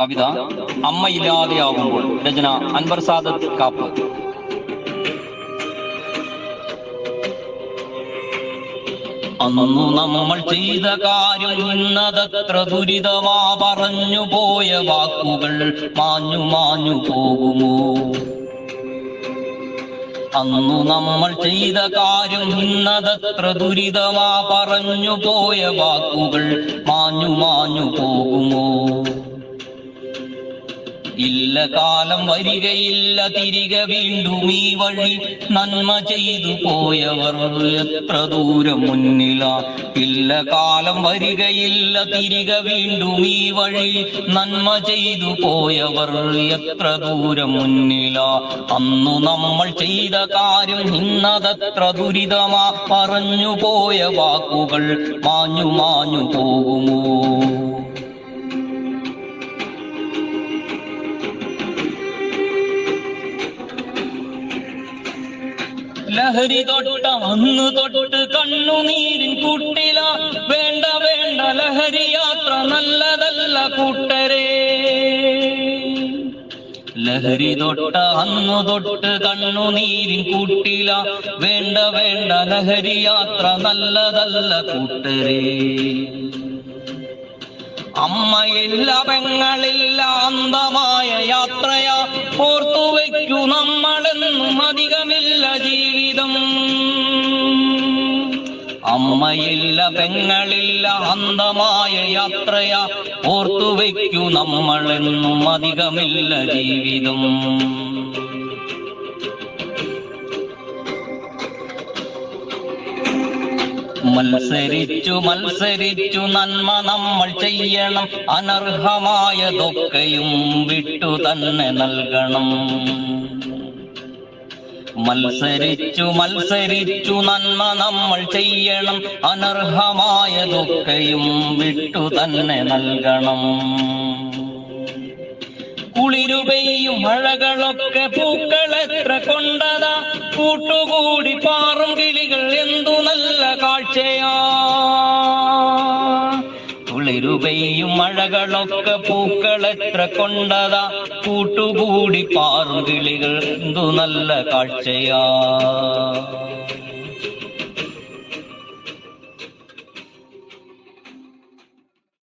കവിത അമ്മയില്ലാതെയാവുമ്പോൾ രചന അൻവർ സാദത്ത് കാപ്പ്. അന്നു നമ്മൾ ചെയ്ത കാര്യം ഇന്നതത്ര ദുരിതമാ പറഞ്ഞു പോയ വാക്കുകൾ മാഞ്ഞു മാഞ്ഞു പോകുമോ? അന്നു നമ്മൾ ചെയ്ത കാര്യം ഇന്നതത്ര ദുരിതമാ പറഞ്ഞു പോയ വാക്കുകൾ മാഞ്ഞു മാഞ്ഞു പോകുമോ? ഇല്ല കാലം വരികയില്ല തിരികെ വീണ്ടും ഈ വഴി നന്മ ചെയ്തു പോയവർ എത്ര ദൂരം മുന്നില. ഇല്ല കാലം വരികയില്ല തിരികെ വീണ്ടും ഈ വഴി നന്മ ചെയ്തു പോയവർ എത്ര ദൂരം മുന്നില. അന്നു നമ്മൾ ചെയ്ത കാര്യം ഇന്നതത്ര ദുരിതമാ. പറഞ്ഞു പോയ വാക്കുകൾ മാഞ്ഞു മാഞ്ഞു പോകുമോ? ലഹരി തൊട്ട അന്ന് തൊട്ട് കണ്ണുനീരിൻ കൂട്ടില. വേണ്ട വേണ്ട ലഹരി യാത്ര നല്ലതല്ല കൂട്ടരെ. ലഹരി തൊട്ട അന്നു തൊട്ട് കണ്ണുനീരിൻ കൂട്ടില. വേണ്ട വേണ്ട ലഹരി യാത്ര നല്ലതല്ല കൂട്ടരെ. അമ്മയില്ല പെങ്ങളില്ല അന്തമായ യാത്രയാ. ഓർത്തു അമ്മയില്ല പെങ്ങളില്ല അന്തമായ യാത്രയ. ഓർത്തുവയ്ക്കു നമ്മളെന്നും അധികമില്ല ജീവിതം. മത്സരിച്ചു മത്സരിച്ചു നന്മ നമ്മൾ ചെയ്യണം. അനർഹമായതൊക്കെയും വിട്ടു തന്നെ നൽകണം. മത്സരിച്ചു മത്സരിച്ചു നന്മ നമ്മൾ ചെയ്യണം. അനർഹമായതൊക്കെയും വിട്ടു തന്നെ നൽകണം. കുളിരുപെയ്യും മഴകളൊക്കെ പൂക്കളെത്ര കൊണ്ടതാ? കൂട്ടുകൂടി പാറും കിളികൾ പെയ്യും മഴകളൊക്കെ പൂക്കളെത്ര കൊണ്ടതാ? കൂട്ടുകൂടി പാറും കിളികൾ എന്തു നല്ല കാഴ്ചയാ.